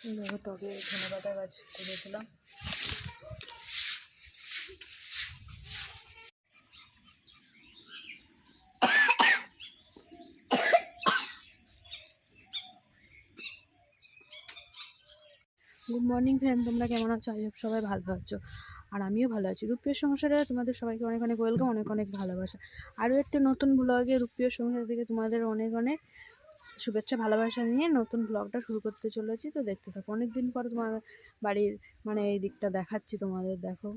টবে ধনে পাতা গাছ করেছিলাম। গুড মর্নিং ফ্রেন্ড তোমরা কেমন আছো? আই সবাই ভালো আছো। আর আমিও ভালো আছি। রূপীয় সংসারে তোমাদের সবাইকে অনেক অনেক ওয়েলকাম অনেক অনেক ভালোবাসা। আরও একটা নতুন ব্লগে রূপীয় সংসার থেকে তোমাদের অনেক অনেক শুভেচ্ছা, ভালোবাসা নিয়ে নতুন ব্লগটা শুরু করতে চলেছি। তো দেখতে থাকো অনেক দিন পর তোমাদের বাড়ির মানে এই দিকটা দেখাচ্ছি তোমাদের, দেখো।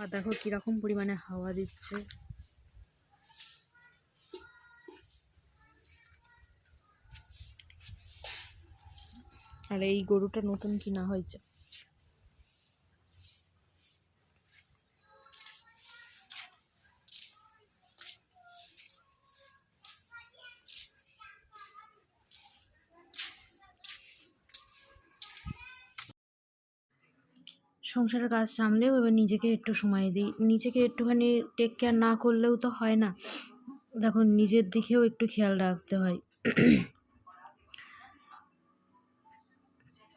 আর দেখো কীরকম পরিমাণে হাওয়া দিচ্ছে। আর এই গরুটা নতুন কিনা হয়েছে। সংসারের কাজ সামলেও এবার নিজেকে একটু সময় দিই। নিজেকে একটুখানি টেক কেয়ার না করলেও তো হয় না। দেখো, নিজের দিকেও একটু খেয়াল রাখতে হয়।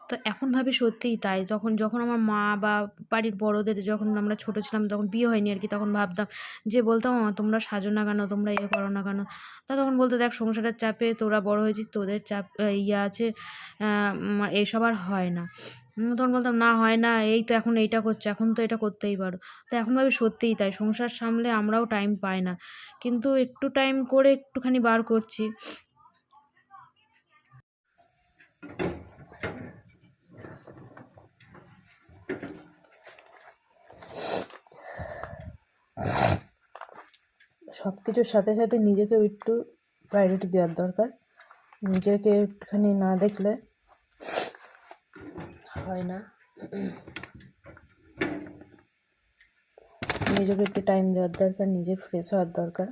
তো এখন ভাবি সত্যিই তাই। তখন যখন আমার মা বা বাড়ির বড়োদের যখন আমরা ছোটো ছিলাম, তখন বিয়ে হয়নি আর কি, তখন ভাবতাম যে, বলতাম তোমরা সাজো না কেন? তোমরা ইয়ে করো না কেন? তা তখন বলতে, দেখ, সংসারের চাপে তোরা বড় হয়েছিস, তোদের চাপ ইয়ে আছে এসব আর হয় না। তখন বলতাম, না, হয় না, এই তো এখন এইটা করছে, এখন তো এটা করতেই পারো। তো এখন ভাবি সত্যিই তাই, সংসার সামলে আমরাও টাইম পাই না। কিন্তু একটু টাইম করে একটুখানি বার করছি। সব কিছুর সাথে সাথে নিজেকেও একটু প্রায়োরিটি দেওয়ার দরকার। নিজেকে একটুখানি না দেখলে হয় না। নিজেকে একটু টাইম দেওয়ার দরকার নিজে ফ্রেশ হওয়ার দরকার।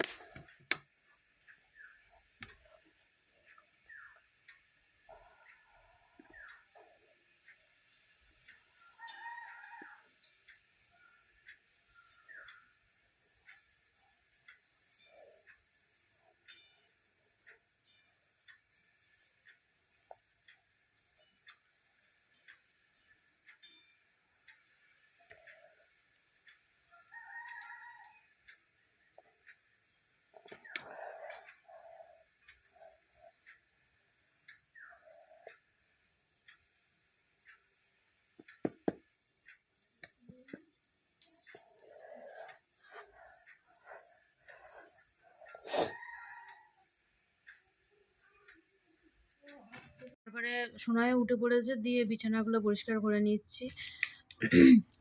তারপরে সোনায় উঠে পড়েছে, দিয়ে বিছানাগুলো পরিষ্কার করে নিচ্ছি।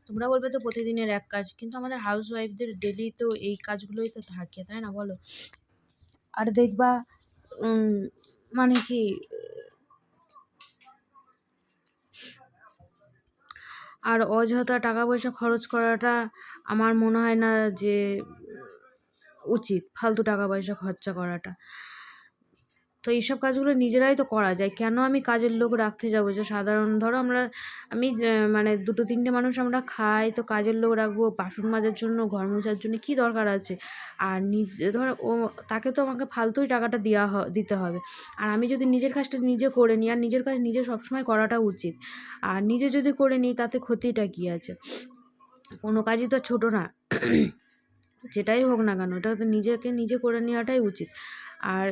তোমরা বলবে তো প্রতিদিনের এক কাজ, কিন্তু আমাদের হাউস ওয়াইফদের ডেলি তো এই কাজগুলোই তো থাকে, তাই না বলো? আর দেখবা মানে কি, আর অযথা টাকা পয়সা খরচ করাটা আমার মনে হয় না যে উচিত, ফালতু টাকা পয়সা খরচা করাটা। তো এইসব কাজগুলো নিজেরাই তো করা যায়। কেন আমি কাজের লোক রাখতে যাব? যে সাধারণ ধরো আমরা, আমি মানে দুটো তিনটে মানুষ আমরা খাই, তো কাজের লোক রাখব, বাসন মাজার জন্য, ঘর মোছার জন্য কী দরকার আছে? আর নিজে, ধরো, ও, তাকে তো আমাকে ফালতুই টাকাটা দেওয়া দিতে হবে। আর আমি যদি নিজের কাজটা নিজে করে নিই, আর নিজের কাজ নিজে সবসময় করাটা উচিত। আর নিজে যদি করে নিই, তাতে ক্ষতিটা কী আছে? কোনো কাজই তো ছোটো না। যেটাই হোক না কেন, এটা তো নিজেকে নিজে করে নেওয়াটাই উচিত। আর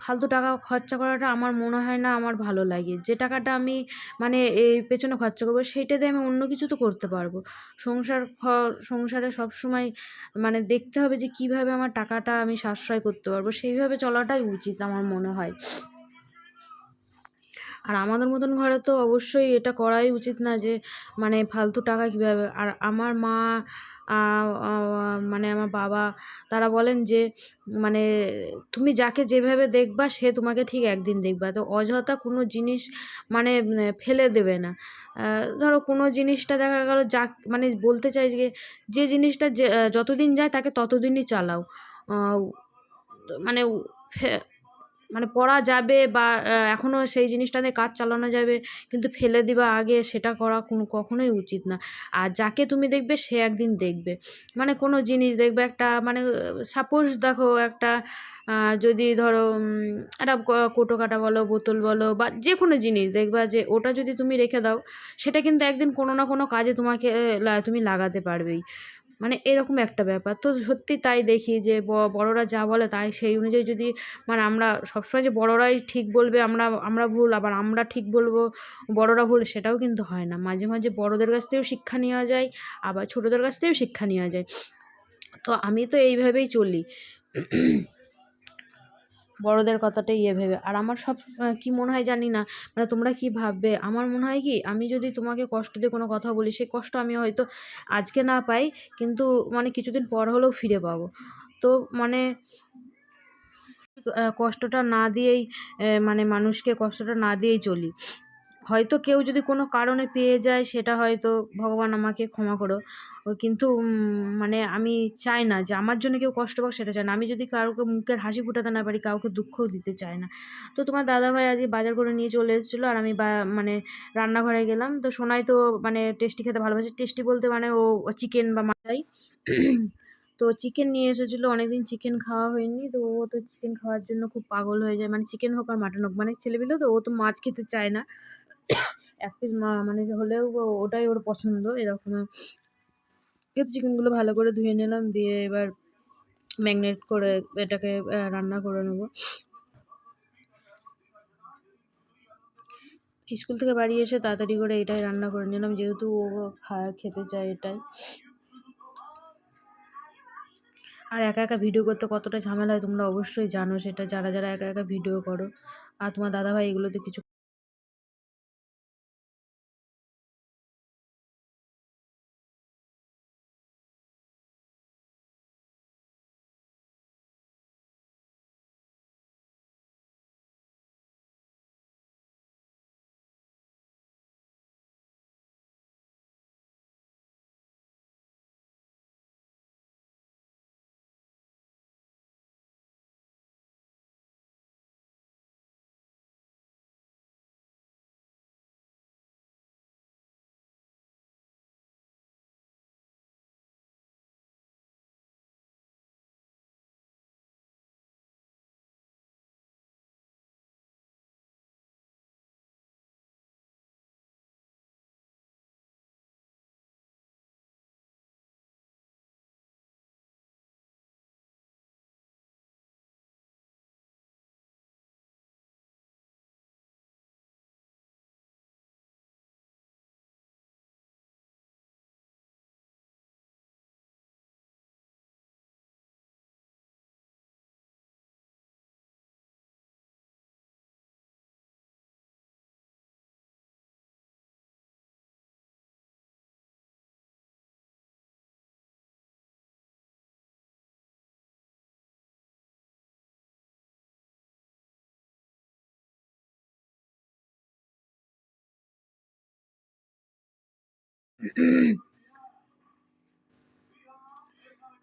ফালতু টাকা খরচা করাটা আমার মনে হয় না আমার ভালো লাগে। যে টাকাটা আমি মানে এই পেছনে খরচা করব, সেইটা দিয়ে আমি অন্য কিছু তো করতে পারব। সংসার সংসারে সব সময় মানে দেখতে হবে যে কীভাবে আমার টাকাটা আমি সাশ্রয় করতে পারব। সেইভাবে চলাটাই উচিত আমার মনে হয়। আর আমাদের মতন ঘরে তো অবশ্যই এটা করাই উচিত না যে মানে ফালতু টাকা কীভাবে? আর আমার মা মানে আমার বাবা, তারা বলেন যে মানে তুমি যাকে যেভাবে দেখবা, সে তোমাকে ঠিক একদিন দেখবা। তো অযথা কোনো জিনিস মানে ফেলে দেবে না। ধরো কোনো জিনিসটা দেখা গেল যা মানে বলতে চাই যে যে জিনিসটা যে যতদিন যায় তাকে ততদিনই চালাও। মানে মানে পড়া যাবে বা এখনও সেই জিনিসটা দিয়ে কাজ চালানো যাবে, কিন্তু ফেলে দিবা আগে, সেটা করা কোনো, কখনোই উচিত না। আর যাকে তুমি দেখবে, সে একদিন দেখবে। মানে কোনো জিনিস দেখবে, একটা মানে সাপোজ দেখো একটা যদি ধরো একটা কোটো কাটা বলো, বোতল বলো, বা যে কোনো জিনিস দেখবা যে, ওটা যদি তুমি রেখে দাও, সেটা কিন্তু একদিন কোনো না কোনো কাজে তোমাকে তুমি লাগাতে পারবেই। মানে এরকম একটা ব্যাপার। তো সত্যি তাই দেখি যে বড়রা যা বলে তাই সেই অনুযায়ী যদি মানে আমরা সবসময় যে বড়রাই ঠিক বলবে, আমরা আমরা ভুল, আবার আমরা ঠিক বলব, বড়রা ভুল, সেটাও কিন্তু হয় না। মাঝে মাঝে বড়দের কাছ থেকেও শিক্ষা নেওয়া যায়, আবার ছোটোদের কাছ থেকেও শিক্ষা নেওয়া যায়। তো আমি তো এইভাবেই চলি। বড়দের কথাটাই ইয়ে ভেবে। আর আমার সব কি মনে হয় জানি না মানে তোমরা কি ভাববে? আমার মনে হয় কি, আমি যদি তোমাকে কষ্ট দিয়ে কোনো কথা বলি, সেই কষ্ট আমি হয়তো আজকে না পাই, কিন্তু মানে কিছুদিন পর হলেও ফিরে পাবো। তো মানে কষ্টটা না দিয়েই মানে মানুষকে কষ্টটা না দিয়েই চলি। হয়তো কেউ যদি কোনো কারণে পেয়ে যায়, সেটা হয়তো ভগবান আমাকে ক্ষমা করো। কিন্তু মানে আমি চাই না যে আমার জন্য কেউ কষ্ট পাক, সেটা চাই না। আমি যদি কাউকে মুখের হাসি ফুটাতে না পারি, কাউকে দুঃখও দিতে চাই না। তো তোমার দাদাভাই আজকে বাজার করে নিয়ে চলে এসেছিল আর আমি বা মানে রান্নাঘরে গেলাম। তো সোনাই তো মানে টেস্টি খেতে ভালোবাসে। টেস্টি বলতে মানে ও চিকেন বা মাথাই তো চিকেন নিয়ে এসেছিল, অনেকদিন চিকেন খাওয়া হয়নি, তো ও তো চিকেন খাওয়ার জন্য খুব পাগল হয়ে যায়। মানে চিকেন হোক আর মাটন হোক মানে ছেলেপিলে তো ও তো মাছ খেতে চায় না। এক পিস মানে হলেও ওটাই ওর পছন্দ, এরকম। কিন্তু চিকেনগুলো ভালো করে ধুয়ে নিলাম, দিয়ে এবার ম্যাগনেট করে এটাকে রান্না করে নেব। স্কুল থেকে বাড়ি এসে তাড়াতাড়ি করে এটাই রান্না করে নিলাম, যেহেতু ও খায়, খেতে চায় এটাই। আর একা একা ভিডিও করতে কতটা ঝামেলা হয় তোমরা অবশ্যই জানো, সেটা যারা যারা একা একা ভিডিও করো। আর তোমার দাদাভাই এগুলোতে কিছু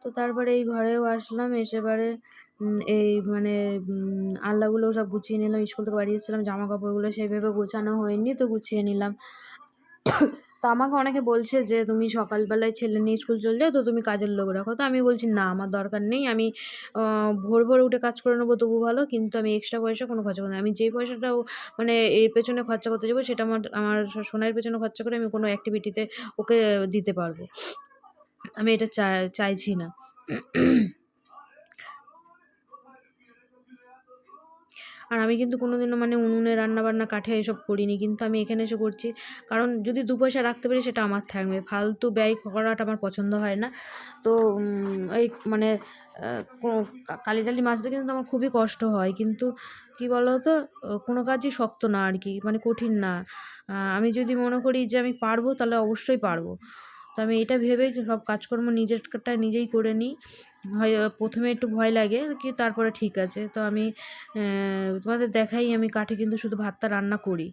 তো তারপরে এই ঘরেও আসলাম এসেবারে এই মানে আল্লাগুলো সব গুছিয়ে নিলাম, স্কুল থেকে বাড়ি এসেছিলাম জামা কাপড়গুলো সেইভাবে গোছানো হয়নি, তো গুছিয়ে নিলাম। তো আমাকে অনেকে বলছে যে, তুমি সকালবেলায় ছেলে নিয়ে স্কুল চলে যাও, তো তুমি কাজের লোক রাখো। তো আমি বলছি, না, আমার দরকার নেই। আমি ভোর ভোর উঠে কাজ করে নেব, তবু ভালো। কিন্তু আমি এক্সট্রা পয়সা কোনো খরচা করব না। আমি যেই পয়সাটাও মানে এর পেছনে খরচা করতে যাব, সেটা আমার আমার সোনার পেছনে খরচা করে আমি কোনো অ্যাক্টিভিটিতে ওকে দিতে পারব। আমি এটা চাইছি না। আর আমি কিন্তু কোনো দিনও মানে উনুনে রান্না বান্না কাঠে এসব করিনি। কিন্তু আমি এখানে এসে করছি। কারণ যদি দু পয়সা রাখতে পারি, সেটা আমার থাকবে। ফালতু ব্যয় করাটা আমার পছন্দ হয় না। তো এই মানে কালি টালি মাছতে কিন্তু আমার খুবই কষ্ট হয়। কিন্তু কী বলো তো কোনো কাজই শক্ত না আর কি। মানে কঠিন না। আমি যদি মনে করি যে আমি পারব, তাহলে অবশ্যই পারব। তো আমি এটা ভেবেই সব কাজকর্ম নিজেরটা নিজেই করে নিই। হয় প্রথমে একটু ভয় লাগে কি তারপরে ঠিক আছে। তো আমি তোমাদের দেখাই আমি কাঠে কিন্তু শুধু ভাতটা রান্না করি।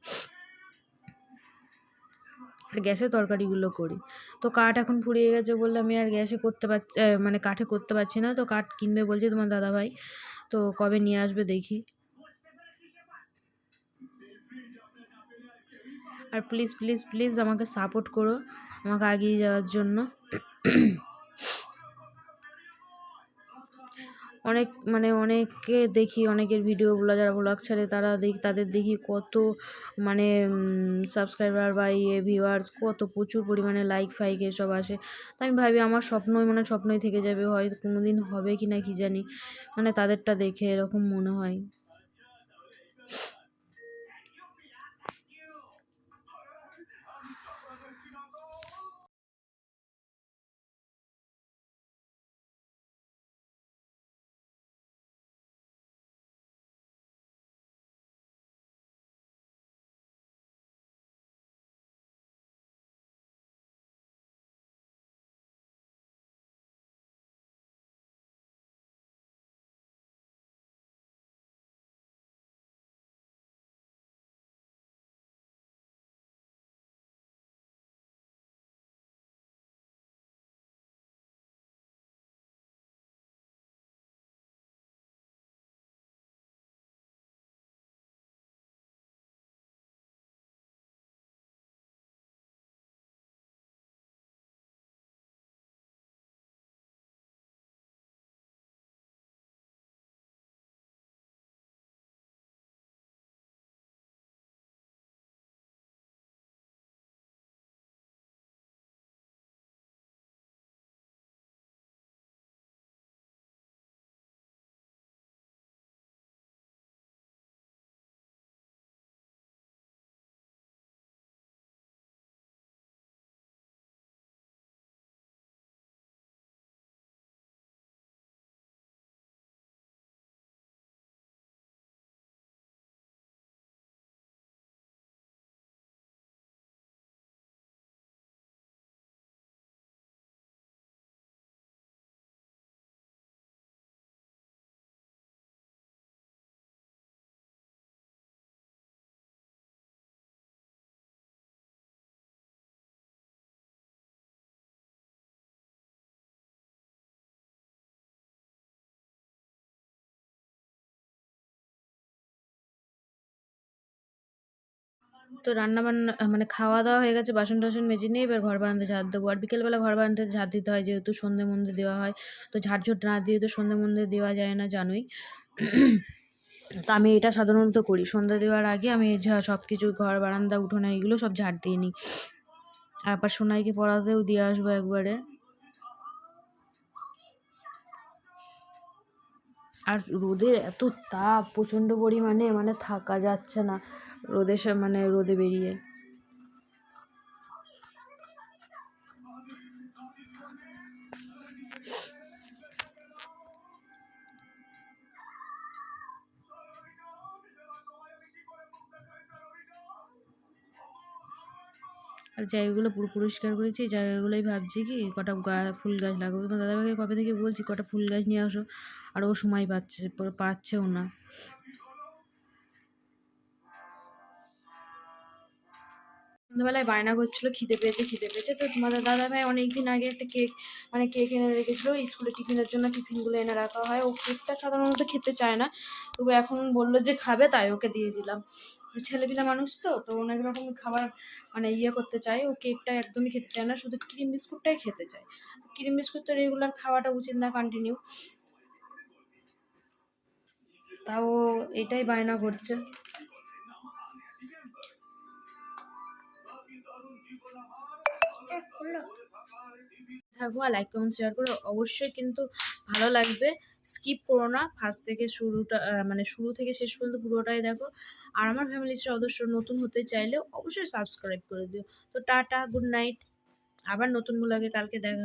গ্যাসে তরকারিগুলো করি। তো কাঠ এখন ফুরিয়ে গেছে বললে আমি আর গ্যাসে করতে পারছি মানে কাঠে করতে পারছি না। তো কাঠ কিনবে বলছে তোমার দাদাভাই। তো কবে নিয়ে আসবে দেখি। আর প্লিজ প্লিজ প্লিজ আমাকে সাপোর্ট করো আমাকে এগিয়ে যাওয়ার জন্য। অনেক মানে অনেককে দেখি, অনেকের ভিডিওগুলো যারা ব্লগ ছাড়ে, তারা দেখি, তাদের দেখি কত মানে সাবস্ক্রাইবার বা ইয়ে ভিউয়ার্স কত প্রচুর পরিমাণে লাইক ফাইক এসব আসে। তো আমি ভাবি আমার স্বপ্নই মানে স্বপ্নই থেকে যাবে হয় কোনো দিন হবে কি না কি জানি। মানে তাদেরটা দেখে এরকম মনে হয়। তো রান্না বান্না মানে খাওয়া দাওয়া হয়ে গেছে বাসন টাসন মেজে নিয়ে এবার ঘর বারান্দা ঝাড় দেবো। আর বিকেলবেলা ঘর বারান্দাতে ঝাড় দিতে হয়, যেহেতু সন্ধে মন্ধে দেওয়া হয়, তো ঝাড়ঝুট না দিয়ে তো সন্ধে মন্ধে দেওয়া যায় না, জানোই। তো আমি এটা সাধারণত করি। সন্ধ্যা দেওয়ার আগে আমি সব কিছু ঘর বারান্দা, উঠোনে এগুলো সব ঝাড় দিয়ে নিই। আবার সোনাইকে পড়াতেও দিয়ে আসব একবারে। আর রোদের এত তাপ, প্রচণ্ড পরিমাণে মানে থাকা যাচ্ছে না। রোদে মানে রোদে বেরিয়ে। আর জায়গাগুলো পুরো পরিষ্কার করেছি জায়গাগুলোই ভাবছি কি কটা গা, ফুল গাছ লাগাবো। তো দাদাভাইকে কবে থেকে বলছি, কটা ফুল গাছ নিয়ে আসো, আর ও সময় পাচ্ছে, পাচ্ছেও না। সন্ধ্যাবেলায় বায়না করছিল, খিদে পেয়েছে খিদে পেয়েছে। তো তোমাদের দাদা ভাই অনেক দিন আগে একটা কেক মানে কেক এনে রেখেছিলো স্কুলে টিফিনের জন্য টিফিনগুলো এনে রাখা হয়। ও কেকটা সাধারণত খেতে চায় না, তবু এখন বলল যে খাবে, তাই ওকে দিয়ে দিলাম। ছেলেপিলা মানুষ তো তো অনেক রকম খাবার মানে ইয়ে করতে চায়। ও কেকটা একদমই খেতে চায় না, শুধু ক্রিম বিস্কুটটাই খেতে চায়। ক্রিম বিস্কুট তো রেগুলার খাওয়াটা উচিত না কন্টিনিউ তাও এটাই বায়না করছে। থাকব আর লাইক কমেন্ট শেয়ার করো। অবশ্যই কিন্তু ভালো লাগবে। স্কিপ করো না। ফার্স্ট থেকে শুরুটা মানে শুরু থেকে শেষ পর্যন্ত পুরোটাই দেখো। আর আমার ফ্যামিলির সদস্য নতুন হতে চাইলে অবশ্যই সাবস্ক্রাইব করে দিও। তো টাটা গুড নাইট আবার নতুন ব্লগে কালকে দেখা